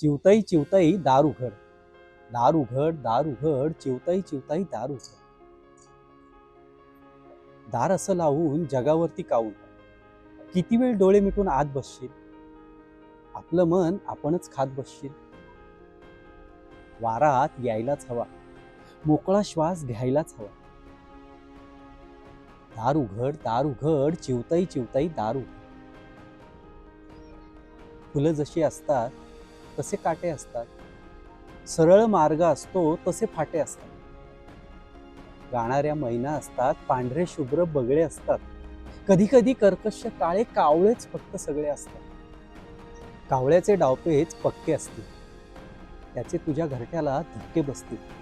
चिवताई चिवताई दार उघड दार उघड दार उघड चिवताई चिवताई दार उघड दार असं लावून जगावरती काऊन? किती वेळ डोळे मिटून आत बसशील? आपलं मन आपणच खात बसशील? वारात यायलाच हवा. मोकळा श्वास घ्यायलाच हवा. दार उघड दार उघड चिवताई चिवताई दार उघड फुलं जशी असतात तसे काटे असतात. सरळ मार्ग असतो तसे फाटे असतात. गाणाऱ्या मैना असतात पांढरे शुभ्र बगळे असतात. कधी कधी कर्कश काळे कावळेच फक्त सगळे असतात. कावळ्याचे डावपेच पक्के असतील. त्याचे तुझ्या घरट्याला धक्के बसतील.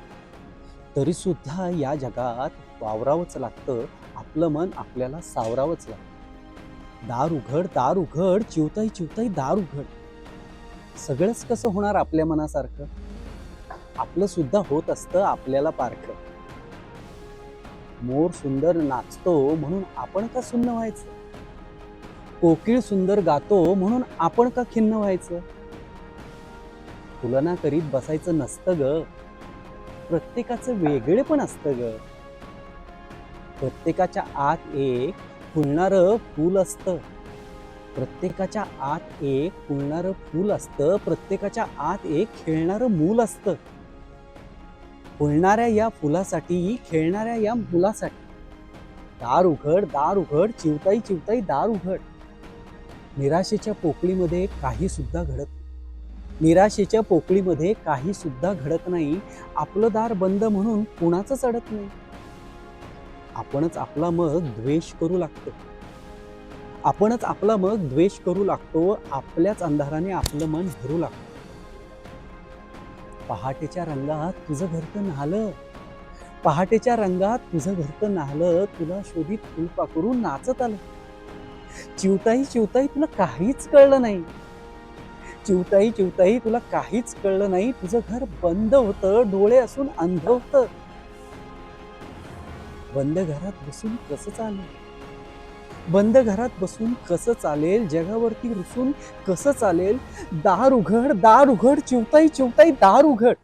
तरी सुद्धा या जगात वावरावंच लागतं आपलं मन आपल्याला सावरावंच लागतं. दार उघड दार उघड चिवताई चिवताई दार उघड. सगळंच कसं होणार आपल्या मनासारखं? आपलं सुद्धा होत असतं आपल्याला पारखं. मोर सुंदर नाचतो म्हणून आपण का सुन्न व्हायचं? कोकिळ सुंदर गातो म्हणून आपण का खिन्न व्हायचं? तुलना करीत बसायचं नसतं ग. प्रत्येकाचं वेगळे पण असतं ग. प्रत्येकाच्या आत एक फुलणारं फूल असतं. प्रत्येकाच्या आत एक फुलणारं फूल असतं प्रत्येकाच्या आत एक खेळणारं मूल असतं. फुलणाऱ्या या फुलासाठी खेळणाऱ्या या मुलासाठी. दार उघड दार उघड चिवताई चिवताई दार उघड. निराशेच्या पोकळीमध्ये काही सुद्धा घडत नाही. निराशेच्या पोकळीमध्ये काही सुद्धा घडत नाही. आपलं दार बंद म्हणून कुणाचंच अडत नाही. आपणच आपला मग द्वेष करू लागतो. आपणच आपला मग द्वेष करू लागतो आपल्याच अंधाराने आपलं मन भरू लागतो. पहाटेच्या रंगात तुझं घरतं नाहलं. पहाटेच्या रंगात तुझं घरतं नाहलं तुला शोधित करून नाचत आलं. चिवताई चिवताई तुला काहीच कळलं नाही. चिवताई चिवताई तुला काहीच कळलं नाही. तुझं घर बंद होतं डोळे असून अंध होतं. बंद घरात बसून कसं चालू? बंद घरात बसून कसं चालेल जगावरती रुसून कसं चालेल? दार उघड दार उघड चिवताई चिवताई दार उघड.